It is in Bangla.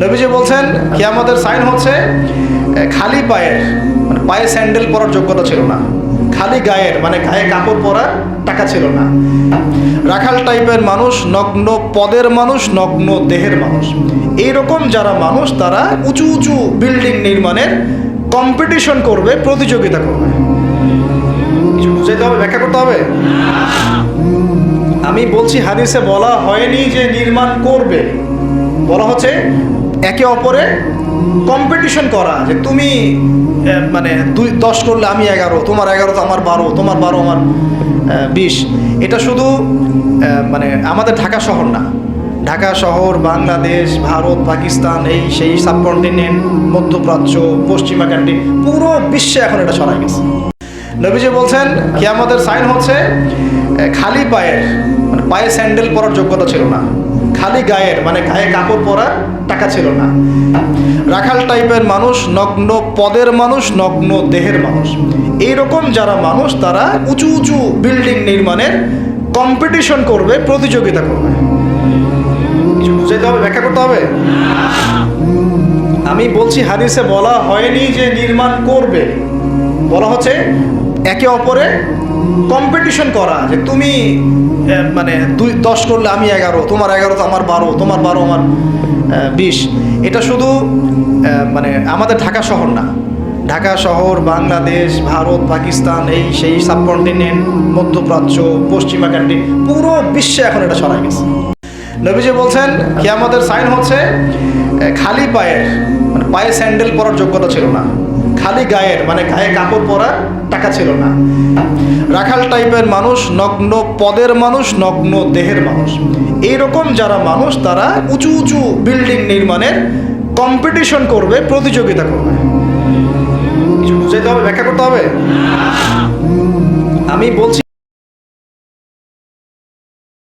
নবীজি বলছেন, কিয়ামতের সাইন হচ্ছে খালি পায়ের মানে পায়ে স্যান্ডেল পরার যোগ্যতা ছিল না। খালি গায়ের মানে গায়ে কাপড় পরার টাকা ছিল না। রাখাল টাইপের মানুষ, নগ্ন পদের মানুষ, নগ্ন দেহের মানুষ। এইরকম যারা মানুষ, তারা উঁচু উঁচু বিল্ডিং নির্মাণের কম্পিটিশন করবে, প্রতিযোগিতা করবে। বুঝাইতে হবে, ব্যাখ্যা করতে হবে? আমি বলছি, হাদিসে বলা হয়নি যে নির্মাণ করবে। বলা হচ্ছে একে অপরে কম্পিটিশন করা, যে তুমি মানে দুই, দশ করলে আমি এগারো, তোমার এগারো তো আমার বারো, তোমার বারো, আমার বিশ। এটা শুধু মানে আমাদের ঢাকা শহর না। ঢাকা শহর, বাংলাদেশ, ভারত, পাকিস্তান, এই সেই সাবকন্টিনেন্ট মধ্যপ্রাচ্য, পশ্চিমা কান্ট্রি পুরো বিশ্বে এখন এটা ছড়াই গেছে। নবীজি বলছেন কি আমাদের সাইন হচ্ছে খালি পায়ের মানে পায়ে স্যান্ডেল পরার যোগ্যতা ছিল না। খালি গায়ের মানে গায়ে কাপড় পরার টাকা ছিল না। রাখাল টাইপের মানুষ, নগ্ন পদের মানুষ, নগ্ন দেহের মানুষ। এইরকম যারা মানুষ, তারা উঁচু উঁচু বিল্ডিং নির্মাণের কম্পিটিশন করবে, প্রতিযোগিতা করবে। বুঝাইতে হবে, ব্যাখ্যা করতে হবে? আমি বলছি, হাদিসে বলা হয়নি যে নির্মাণ করবে। বলা হচ্ছে, একে অপরে কম্পিটিশন করা যে তুমি মানে দুই, দশ করলে আমি এগারো, তোমার এগারো তো আমার বারো, তোমার বারো আমার বিশ। এটা শুধু মানে আমাদের ঢাকা শহর না। ঢাকা শহর, বাংলাদেশ, ভারত, পাকিস্তান, এই সেই সাবকন্টিনেন্ট, মধ্যপ্রাচ্য, পশ্চিমা কান্ট্রি পুরো বিশ্বে এখন এটা ছড়াই গেছে। নবীজি বলছেন কি আমাদের সাইন হচ্ছে খালি পায়ের মানে পায়ে স্যান্ডেল পরার যোগ্যতা ছিল না। খালি গায়ের মানে গায়ে কাপড় পরার টাকা ছিল না। রাখাল টাইপের মানুষ, নগ্ন পদের মানুষ, নগ্ন দেহের মানুষ। এইরকম যারা মানুষ, তারা উঁচু উঁচু বিল্ডিং নির্মাণের কম্পিটিশন করবে, প্রতিযোগিতা করবে। কিছু বুঝাইতে হবে, ব্যাখ্যা করতে হবে? আমি বলছি